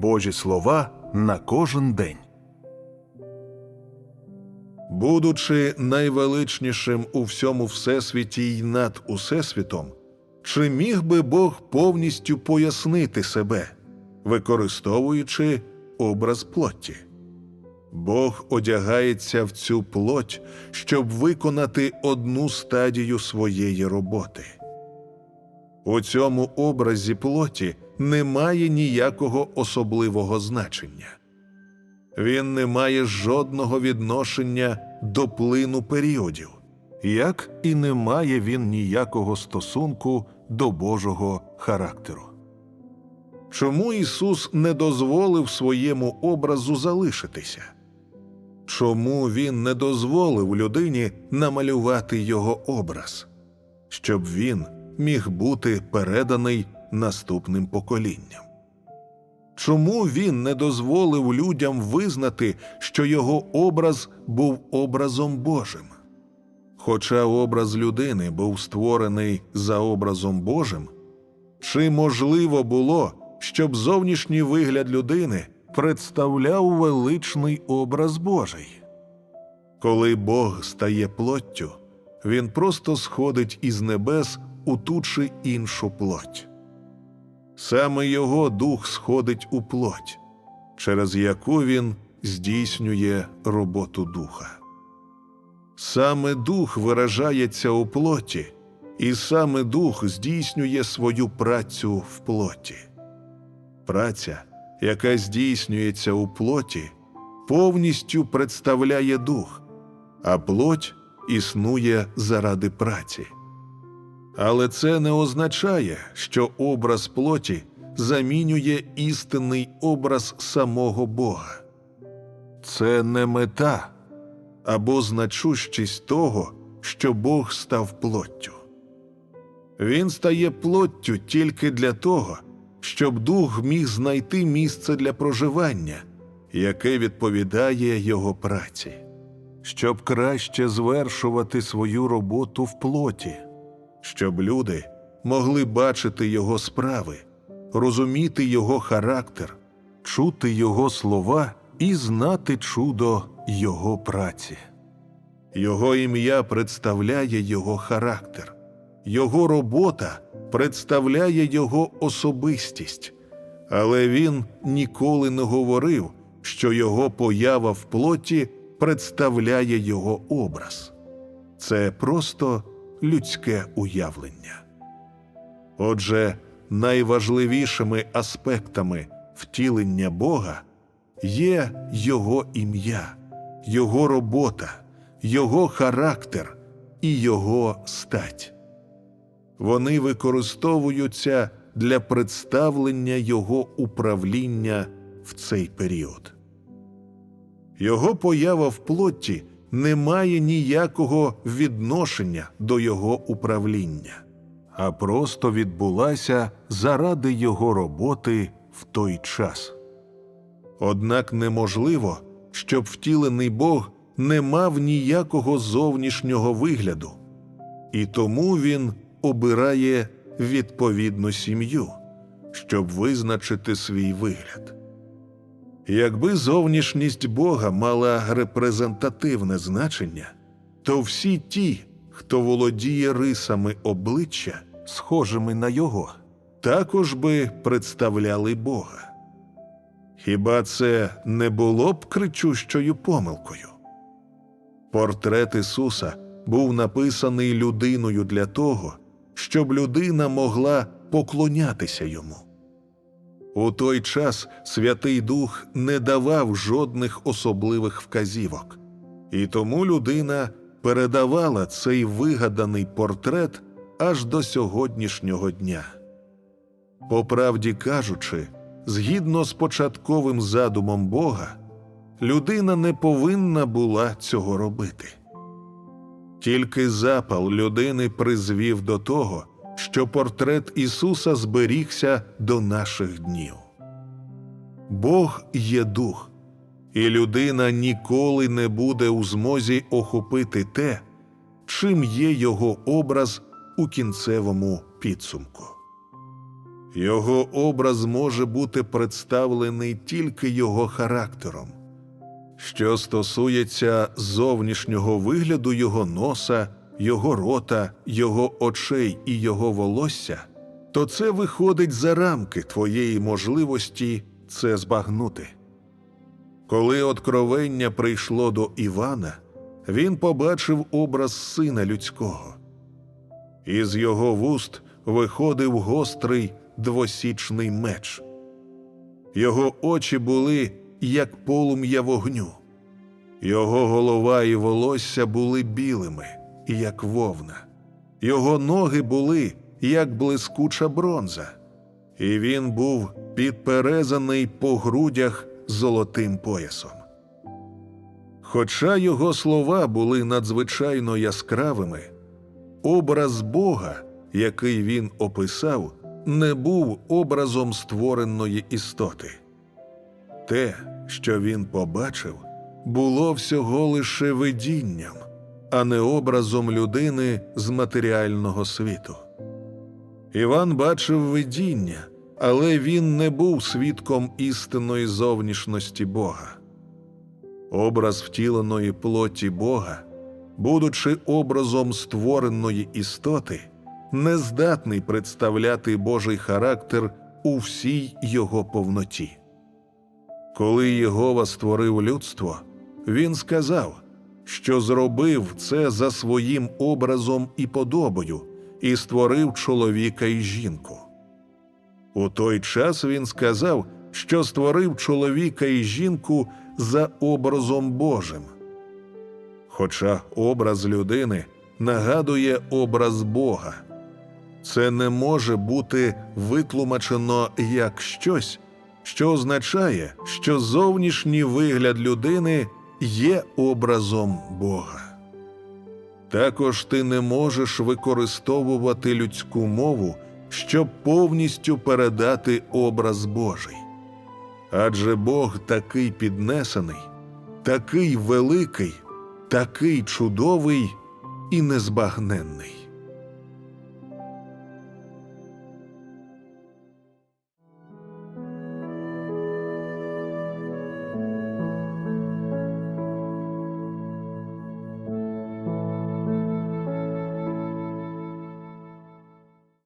Божі слова на кожен день. Будучи найвеличнішим у всьому всесвіті й над усесвітом, чи міг би Бог повністю пояснити себе, використовуючи образ плоті? Бог одягається в цю плоть, щоб виконати одну стадію своєї роботи. У цьому образі плоті немає ніякого особливого значення. Він не має жодного відношення до плину періодів, як і не має він ніякого стосунку до Божого характеру. Чому Ісус не дозволив своєму образу залишитися? Чому Він не дозволив людині намалювати його образ, щоб він міг бути переданий наступним поколінням? Чому він не дозволив людям визнати, що його образ був образом Божим? Хоча образ людини був створений за образом Божим, чи можливо було, щоб зовнішній вигляд людини представляв величний образ Божий? Коли Бог стає плоттю, він просто сходить із небес у ту чи іншу плоть. Саме його дух сходить у плоть, через яку він здійснює роботу духа. Саме дух виражається у плоті, і саме дух здійснює свою працю в плоті. Праця, яка здійснюється у плоті, повністю представляє дух, а плоть існує заради праці. Але це не означає, що образ плоті замінює істинний образ самого Бога. Це не мета або значущість того, що Бог став плоттю. Він стає плоттю тільки для того, щоб дух міг знайти місце для проживання, яке відповідає його праці, щоб краще звершувати свою роботу в плоті щоб люди могли бачити його справи, розуміти його характер, чути його слова і знати чудо його праці. Його ім'я представляє його характер, його робота представляє його особистість, але він ніколи не говорив, що його поява в плоті представляє його образ. Це просто людське уявлення. Отже, найважливішими аспектами втілення Бога є Його ім'я, Його робота, Його характер і Його стать. Вони використовуються для представлення Його управління в цей період. Його поява в плоті не має ніякого відношення до його управління, а просто відбулася заради його роботи в той час. Однак неможливо, щоб втілений Бог не мав ніякого зовнішнього вигляду, і тому він обирає відповідну сім'ю, щоб визначити свій вигляд. Якби зовнішність Бога мала репрезентативне значення, то всі ті, хто володіє рисами обличчя, схожими на його, також би представляли Бога. Хіба це не було б кричущою помилкою? Портрет Ісуса був написаний людиною для того, щоб людина могла поклонятися йому. У той час Святий Дух не давав жодних особливих вказівок, і тому людина передавала цей вигаданий портрет аж до сьогоднішнього дня. По правді кажучи, згідно з початковим задумом Бога, людина не повинна була цього робити. Тільки запал людини призвів до того що портрет Ісуса зберігся до наших днів. Бог є дух, і людина ніколи не буде у змозі охопити те, чим є його образ у кінцевому підсумку. Його образ може бути представлений тільки його характером. Що стосується зовнішнього вигляду його носа, його рота, його очей і його волосся, то це виходить за рамки твоєї можливості це збагнути. Коли откровення прийшло до Івана, він побачив образ сина людського. Із його вуст виходив гострий двосічний меч. Його очі були як полум'я вогню, його голова і волосся були білими, як вовна, його ноги були як блискуча бронза, і він був підперезаний по грудях золотим поясом. Хоча його слова були надзвичайно яскравими, образ Бога, який він описав, не був образом створеної істоти. Те, що він побачив, було всього лише видінням, а не образом людини з матеріального світу. Іван бачив видіння, але він не був свідком істинної зовнішності Бога. Образ втіленої плоті Бога, будучи образом створеної істоти, не здатний представляти Божий характер у всій його повноті. Коли Єгова створив людство, він сказав, що зробив це за своїм образом і подобою, і створив чоловіка і жінку. У той час він сказав, що створив чоловіка і жінку за образом Божим. Хоча образ людини нагадує образ Бога, це не може бути витлумачено як щось, що означає, що зовнішній вигляд людини є образом Бога. Також ти не можеш використовувати людську мову, щоб повністю передати образ Божий. Адже Бог такий піднесений, такий великий, такий чудовий і незбагненний.